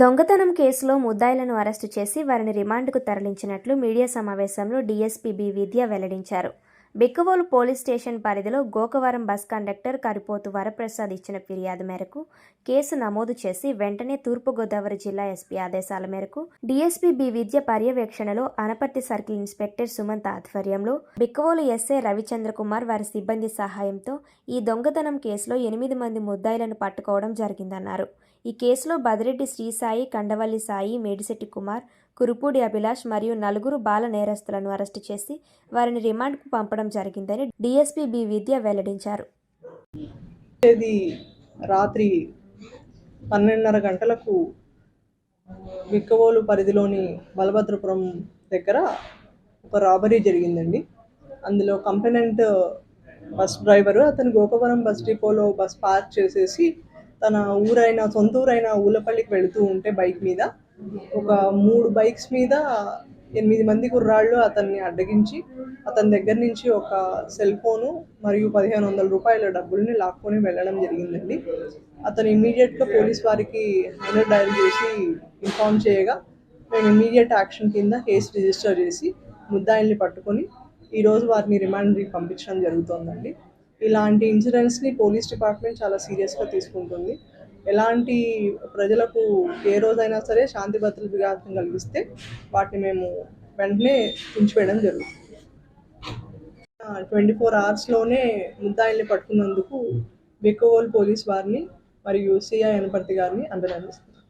దొంగతనం కేసులో ముద్దాయిలను అరెస్టు చేసి వారిని రిమాండ్కు తరలించినట్లు మీడియా సమావేశంలో డీఎస్పీ బి విద్య వెల్లడించారు. బిక్కవోలు పోలీస్ స్టేషన్ పరిధిలో గోకవరం బస్ కండక్టర్ కరిపోతు వరప్రసాద్ ఇచ్చిన ఫిర్యాదు మేరకు కేసు నమోదు చేసి వెంటనే తూర్పుగోదావరి జిల్లా ఎస్పీ ఆదేశాల మేరకు డీఎస్పీ బి విద్య పర్యవేక్షణలో అనపర్తి సర్కిల్ ఇన్స్పెక్టర్ సుమంత్ ఆధ్వర్యంలో బిక్కవోలు ఎస్ఏ రవిచంద్ర కుమార్ వారి సిబ్బంది సహాయంతో ఈ దొంగతనం కేసులో ఎనిమిది మంది ముద్దాయిలను పట్టుకోవడం జరిగిందన్నారు. ఈ కేసులో బదిరెడ్డి శ్రీసాయి కండవల్లి సాయి మేడిశెట్టి కుమార్ కురుపూడి అభిలాష్ మరియు నలుగురు బాల నేరస్తులను అరెస్టు చేసి వారిని రిమాండ్కు పంపడం జరిగిందని డీఎస్పీ బి విద్య వెల్లడించారు. రాత్రి పన్నెండున్నర గంటలకు విక్కవోలు పరిధిలోని బలభద్రపురం దగ్గర ఒక రాబరీ జరిగిందండి. అందులో కంపెనెంట్ బస్ డ్రైవరు అతను గోకవరం బస్ డిపోలో బస్ పార్క్ చేసేసి తన ఊరైన సొంత ఊరైన ఊలపల్లికి వెళుతూ ఉంటే బైక్ మీద ఒక మూడు బైక్స్ మీద ఎనిమిది మంది కుర్రాళ్ళు అతన్ని అడ్డగించి అతని దగ్గర నుంచి ఒక సెల్ ఫోను మరియు పదిహేను వందల రూపాయల డబ్బుల్ని లాక్కొని వెళ్ళడం జరిగిందండి. అతను ఇమీడియట్గా పోలీస్ వారికి హండ్రెడ్ డయల్ చేసి ఇన్ఫామ్ చేయగా మేము ఇమీడియట్ యాక్షన్ కింద కేసు రిజిస్టర్ చేసి ముద్దాయిల్ని పట్టుకొని ఈరోజు వారిని రిమాండ్కి పంపించడం జరుగుతోందండి. ఇలాంటి ఇన్సిడెంట్స్ని పోలీస్ డిపార్ట్మెంట్ చాలా సీరియస్గా తీసుకుంటుంది. ఎలాంటి ప్రజలకు ఏ రోజైనా సరే శాంతి భద్రతలు విఘాతం కలిగిస్తే వాటిని మేము వెంటనే ఉంచివేయడం జరుగుతుంది. ట్వంటీ ఫోర్ అవర్స్లోనే ముద్దాయిల్ని పట్టుకున్నందుకు బెక్కవోల్ పోలీస్ వారిని మరియు సిఐ అనపర్తి గారిని అభినందిస్తున్నాను